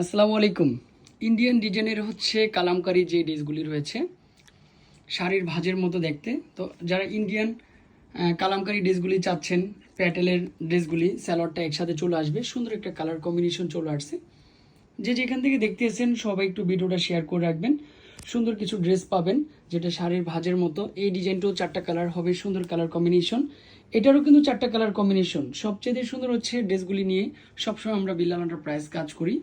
আসসালামু আলাইকুম। ইন্ডিয়ান ডিজাইনের হচ্ছে কালামকারি যে ড্রেসগুলি রয়েছে, শাড়ির ভাজের মতো দেখতে। তো যারা ইন্ডিয়ান কালামকারি ড্রেসগুলি চাচ্ছেন, প্যাটেলের ড্রেসগুলি স্যালোয়ারটা একসাথে চলে আসবে, সুন্দর একটা কালার কম্বিনেশন চলে আসছে। যে যেখান থেকে দেখতে দেখতেছেন সবাই একটু ভিডিওটা শেয়ার করে রাখবেন। সুন্দর কিছু ড্রেস পাবেন, যেটা শাড়ির ভাজের মতো। এই ডিজাইনটাও চারটা কালার হবে, সুন্দর কালার কম্বিনেশন এটারও কিন্তু চারটা কালার কম্বিনেশন সবচেয়ে সুন্দর হচ্ছে ড্রেসগুলি নিয়ে সবসময় আমরা বিল্লাল প্রাইস কাজ করি।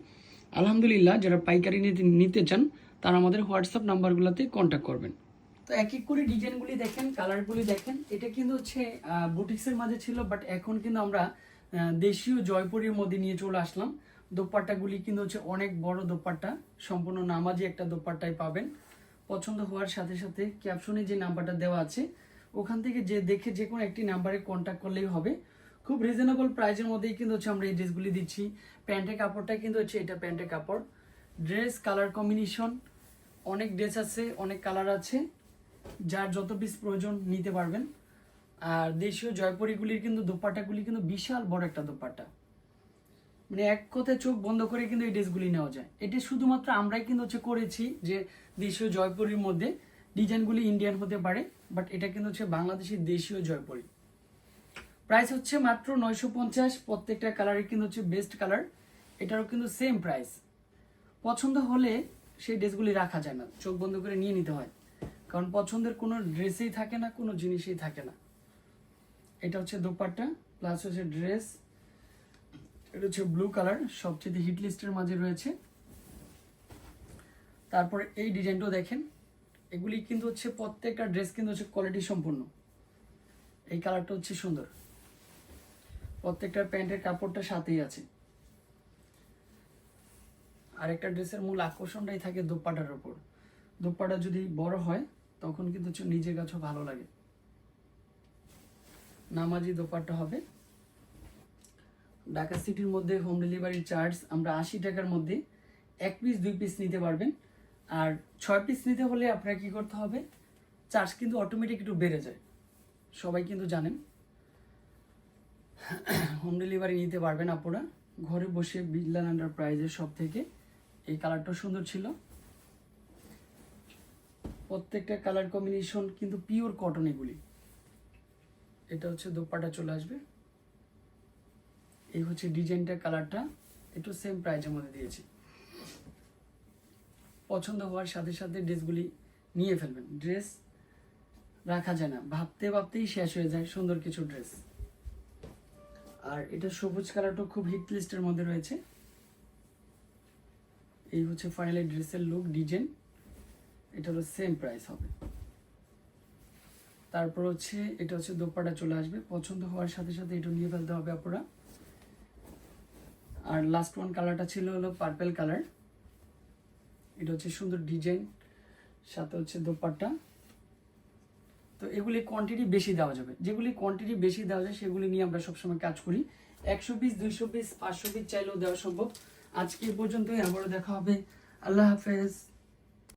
আলহামদুলিল্লাহ, যারা পাইকারি নিতে চান, তারা আমাদের হোয়াটসঅ্যাপ নাম্বারগুলোতে কন্ট্যাক্ট করবেন। তো এক এক করে ডিজাইনগুলি দেখেন, কালারগুলি দেখেন। এটা কিন্তু হচ্ছে বুটিক্সের মাঝে ছিল বাট এখন কিন্তু আমরা দেশীয় জয়পুরের মধ্যে নিয়ে চলে আসলাম। দোপাট্টাগুলি কিন্তু হচ্ছে অনেক বড় দোপাট্টা, সম্পূর্ণ নামাজি একটা দোপাট্টায় পাবেন। পছন্দ হওয়ার সাথে সাথে ক্যাপশনে যে নাম্বারটা দেওয়া আছে, ওখান থেকে যে দেখে যে কোনো একটি নাম্বারে কন্ট্যাক্ট করলেই হবে। খুব রিজনেবল প্রাইসের মধ্যেই কিন্তু হচ্ছে আমরা এই ড্রেসগুলি দিচ্ছি। প্যান্টের কাপড়টা কিন্তু হচ্ছে এটা প্যান্টের কাপড়। ড্রেস কালার কম্বিনেশন অনেক ড্রেস আছে, অনেক কালার আছে, যার যত পিস প্রয়োজন নিতে পারবেন। আর দেশীয় জয়পুরিগুলির কিন্তু দোপাট্টাগুলি কিন্তু বিশাল বড় একটা দোপাট্টা। মানে এক কথায় চোখ বন্ধ করে কিন্তু এই ড্রেসগুলি নেওয়া যায়। এটা শুধুমাত্র আমরাই কিন্তু হচ্ছে করেছি যে দেশীয় জয়পুরির মধ্যে। ডিজাইনগুলি ইন্ডিয়ান হতে পারে বাট এটা কিন্তু হচ্ছে বাংলাদেশের দেশীয় জয়পুরি। প্রাইস হচ্ছে মাত্র নয়শো পঞ্চাশ, প্রত্যেকটা কালারের কিন্তু হচ্ছে বেস্ট কালার এটারও কিন্তু সেম প্রাইস পছন্দ হলে সেই ড্রেসগুলি রাখা যায় না, চোখ বন্ধ করে নিয়ে নিতে হয়। কারণ পছন্দের কোনো ড্রেসেই থাকে না, কোনো জিনিসই থাকে না। এটা হচ্ছে দোপাট্টা প্লাস হচ্ছে ড্রেস এটা হচ্ছে ব্লু কালার সবচেয়ে হিট লিস্টের মাঝে রয়েছে। তারপরে এই ডিজাইনটাও দেখেন, এগুলি কিন্তু হচ্ছে প্রত্যেকটা ড্রেস কিন্তু হচ্ছে কোয়ালিটি সম্পূর্ণ। এই কালারটা হচ্ছে সুন্দর। প্রত্যেকটা প্যান্টের কাপড়টা সাথেই আছে। আরেকটা ড্রেসের মূল আকর্ষণটাই থাকে দোপাটার ওপর। দোপাটা যদি বড় হয়, তখন কিন্তু নিজের কাছেও ভালো লাগে। নামাজি দোপাট্টা হবে। ঢাকা সিটির মধ্যে হোম ডেলিভারি চার্জ আমরা আশি টাকার মধ্যে এক পিস দুই পিস নিতে পারবেন। আর ছয় পিস নিতে হলে আপনার কি করতে হবে? চার্জ কিন্তু অটোমেটিক একটু বেড়ে যায়। সবাই কিন্তু জানেন। হোম ডেলিভারি নিতে পারবেন আপনারা। ঘরে বসে বিল্লাল এন্টারপ্রাইজের সব থেকে এই কালারটা সুন্দর ছিল। প্রত্যেকটা কালার কম্বিনেশন কিন্তু পিওর কটন এগুলি। এটা হচ্ছে দোপাটা চলে আসবে। এই হচ্ছে ডিজাইনটা কালারটা একটু সেম প্রাইজের মধ্যে দিয়েছি। পছন্দ হওয়ার সাথে সাথে ড্রেসগুলি নিয়ে ফেলবেন। ড্রেস রাখা যায় না। ভাবতে ভাবতেই শেষ হয়ে যায় সুন্দর কিছু ড্রেস আর এটা সবুজ কালারটা খুব হিট লিস্টের মধ্যে রয়েছে। এই হচ্ছে ফাইনালি ড্রেসের লুক ডিজাইন এটা হলো সেম প্রাইস হবে। তারপর হচ্ছে, এটা হচ্ছে দোপাটা চলে আসবে। পছন্দ হওয়ার সাথে সাথে এটা নিয়ে ফেলতে হবে আপনারা আর লাস্ট ওয়ান কালারটা ছিল হলো পার্পেল কালার এটা হচ্ছে সুন্দর ডিজাইন সাথে হচ্ছে দোপাট্টা। তো এগুলি কোয়ান্টিটি বেশি দেওয়া যাবে। যেগুলি কোয়ান্টিটি বেশি দেওয়া যায়, সেগুলি নিয়ে আমরা সবসময় কাজ করি। একশো পিস দুইশো পিস পাঁচশো পিস চাইলেও দেওয়া সম্ভব। আজকে পর্যন্তই, আবারও দেখা হবে। আল্লাহ হাফেজ।